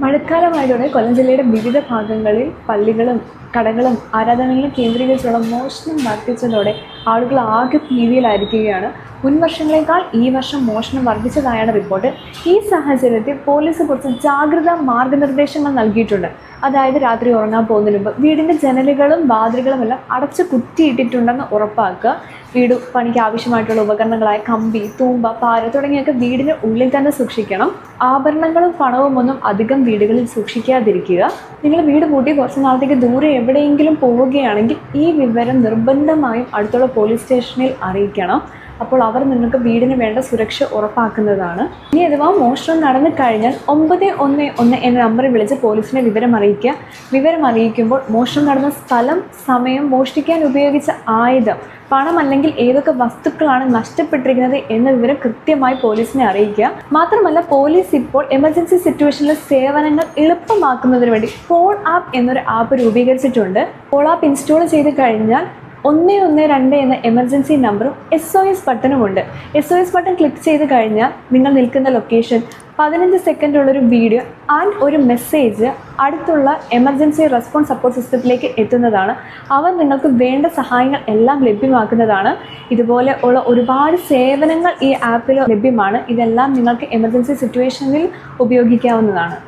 മഴക്കാലമായതോടെ കൊല്ലം ജില്ലയുടെ വിവിധ ഭാഗങ്ങളിൽ പള്ളികളും കടകളും ആരാധനകളും കേന്ദ്രീകരിച്ചുള്ള മോഷണം വർദ്ധിച്ചതോടെ ആളുകൾ ആകെ ഭീതിയിലായിരിക്കുകയാണ് മുൻ വർഷങ്ങളെക്കാൾ ഈ വർഷം മോഷണം വർദ്ധിച്ചതായാണ് റിപ്പോർട്ട്. ഈ സാഹചര്യത്തിൽ പോലീസ് കുറച്ച് ജാഗ്രതാ മാർഗനിർദ്ദേശങ്ങൾ നൽകിയിട്ടുണ്ട്. അതായത് രാത്രി ഉറങ്ങാൻ പോകുന്നതിന് മുമ്പ് വീടിന്റെ ജനലുകളും വാതിലുകളും എല്ലാം അടച്ച് കുറ്റിയിട്ടിട്ടുണ്ടെന്ന് ഉറപ്പാക്കുക. വീട് പണിക്ക് ആവശ്യമായിട്ടുള്ള ഉപകരണങ്ങളായ കമ്പി തൂമ്പ പാര തുടങ്ങിയൊക്കെ വീടിന് ഉള്ളിൽ തന്നെ സൂക്ഷിക്കണം. ആഭരണങ്ങളും പണവും ഒന്നും അധികം വീടുകളിൽ സൂക്ഷിക്കാതിരിക്കുക. നിങ്ങൾ വീട് പൂട്ടി കുറച്ച് നാളത്തേക്ക് ദൂരെ എവിടെയെങ്കിലും പോവുകയാണെങ്കിൽ ഈ വിവരം നിർബന്ധമായും അടുത്തുള്ള പോലീസ് സ്റ്റേഷനിൽ അറിയിക്കണം. അപ്പോൾ അവർ നിങ്ങൾക്ക് വീടിന് വേണ്ട സുരക്ഷ ഉറപ്പാക്കുന്നതാണ്. ഇനി അഥവാ മോഷണം നടന്നു കഴിഞ്ഞാൽ ഒമ്പത് ഒന്ന് ഒന്ന് എന്ന നമ്പറിൽ വിളിച്ച് പോലീസിനെ വിവരം അറിയിക്കുക. വിവരം അറിയിക്കുമ്പോൾ മോഷണം നടന്ന സ്ഥലം സമയം മോഷ്ടിക്കാൻ ഉപയോഗിച്ച ആയുധം പണം അല്ലെങ്കിൽ ഏതൊക്കെ വസ്തുക്കളാണ് നഷ്ടപ്പെട്ടിരിക്കുന്നത് എന്ന വിവരം കൃത്യമായി പോലീസിനെ അറിയിക്കുക. മാത്രമല്ല പോലീസ് ഇപ്പോൾ എമർജൻസി സിറ്റുവേഷനിലെ സേവനങ്ങൾ എളുപ്പമാക്കുന്നതിന് വേണ്ടി ഫോൺ ആപ്പ് എന്നൊരു ആപ്പ് രൂപീകരിച്ചിട്ടുണ്ട്. ഫോൺ ആപ്പ് ഇൻസ്റ്റാൾ ചെയ്ത് കഴിഞ്ഞാൽ ഒന്ന് ഒന്ന് രണ്ട് എന്ന എമർജൻസി നമ്പറും S O S ബട്ടണുമുണ്ട് S O S button click ചെയ്ത് കഴിഞ്ഞാൽ നിങ്ങൾ നിൽക്കുന്ന ലൊക്കേഷൻ പതിനഞ്ച് സെക്കൻഡുള്ളൊരു വീഡിയോ ആൻഡ് ഒരു മെസ്സേജ് അടുത്തുള്ള എമർജൻസി റെസ്പോൺസ് സപ്പോർട്ട് സിസ്റ്റത്തിലേക്ക് എത്തുന്നതാണ്. അവർ നിങ്ങൾക്ക് വേണ്ട സഹായങ്ങൾ എല്ലാം ലഭ്യമാക്കുന്നതാണ്. ഇതുപോലെ ഉള്ള ഒരുപാട് സേവനങ്ങൾ ഈ ആപ്പിൽ ലഭ്യമാണ്. ഇതെല്ലാം നിങ്ങൾക്ക് എമർജൻസി സിറ്റുവേഷനിൽ ഉപയോഗിക്കാവുന്നതാണ്.